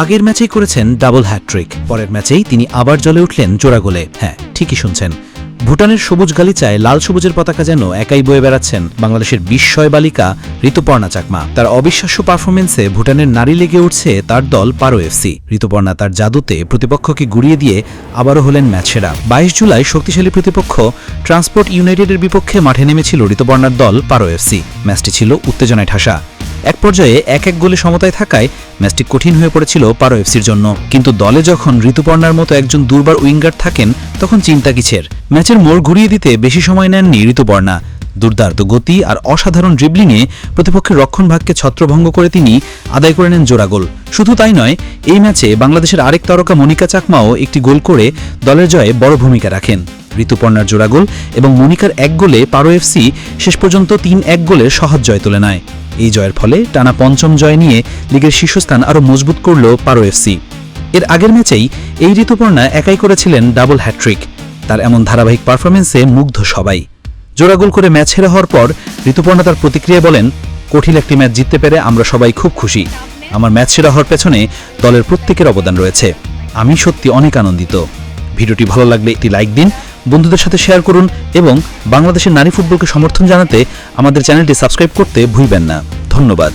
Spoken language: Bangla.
আগের ম্যাচেই করেছেন ডাবল হ্যাট্রিক পরের ম্যাচেই তিনি আবার জলে উঠলেন জোড়া গোলে। হ্যাঁ ঠিকই শুনছেন। ভুটানের সবুজ গালিচায় লাল সবুজের পতাকা যেন একাই বয়ে বেড়াচ্ছেন বাংলাদেশের বিস্ময় বালিকা ঋতুপর্ণা চাকমা। তার অবিশ্বাস্য পারফরমেন্সে ভুটানের নারী লেগে উঠছে তার দল পারো এফসি ঋতুপর্ণা তার জাদুতে প্রতিপক্ষকে গুড়িয়ে দিয়ে আবারও হলেন ম্যাচ সেরা। বাইশ জুলাই শক্তিশালী প্রতিপক্ষ ট্রান্সপোর্ট ইউনাইটেডের বিপক্ষে মাঠে নেমেছিল ঋতুপর্ণার দল পারো এফসি ম্যাচটি ছিল উত্তেজনায় ঠাসা। এক পর্যায়ে এক এক গোলে সমতায় থাকায় ম্যাচটি কঠিন হয়ে পড়েছিল পারো এফসির জন্য। কিন্তু দলে যখন ঋতুপর্ণার মতো একজন দুর্বার উইঙ্গার থাকেন, তখন চিন্তা কিছের ম্যাচের মোড় ঘুরিয়ে দিতে বেশি সময় নেননি ঋতুপর্ণা। দুর্দান্ত গতি আর অসাধারণ ড্রিবলিংয়ে প্রতিপক্ষের রক্ষণভাগকে ছত্রভঙ্গ করে তিনি আদায় করে নেন জোড়া গোল। শুধু তাই নয়, এই ম্যাচে বাংলাদেশের আরেক তারকা মনিকা চাকমাও একটি গোল করে দলের জয়ে বড় ভূমিকা রাখেন। ঋতুপর্ণার জোড়া গোল এবং মনিকার এক গোলে পারো এফসি শেষ পর্যন্ত তিন এক গোলের সহজ জয় তুলে নেয়। এই জয়ের ফলে টানা পঞ্চম জয় নিয়ে লিগের শীর্ষস্থান আরও মজবুত করল পারো এফসি। এর আগের ম্যাচেই এই ঋতুপর্ণা একাই করেছিলেন ডাবল হ্যাট্রিক তার এমন ধারাবাহিক পারফরমেন্সে মুগ্ধ সবাই। জোড়া গোল করে ম্যাচ হেরা হওয়ার পর ঋতুপর্ণা তার প্রতিক্রিয়া বলেন, কঠিন একটি ম্যাচ জিততে পেরে আমরা সবাই খুব খুশি। আমার ম্যাচ সেরা হওয়ার পেছনে দলের প্রত্যেকের অবদান রয়েছে। আমি সত্যি অনেক আনন্দিত। ভিডিওটি ভালো লাগলে একটি লাইক দিন বন্ধুদের সাথে শেয়ার করুন এবং বাংলাদেশের নারী ফুটবলকে সমর্থন জানাতে আমাদের চ্যানেলটি সাবস্ক্রাইব করতে ভুলবেন না। ধন্যবাদ।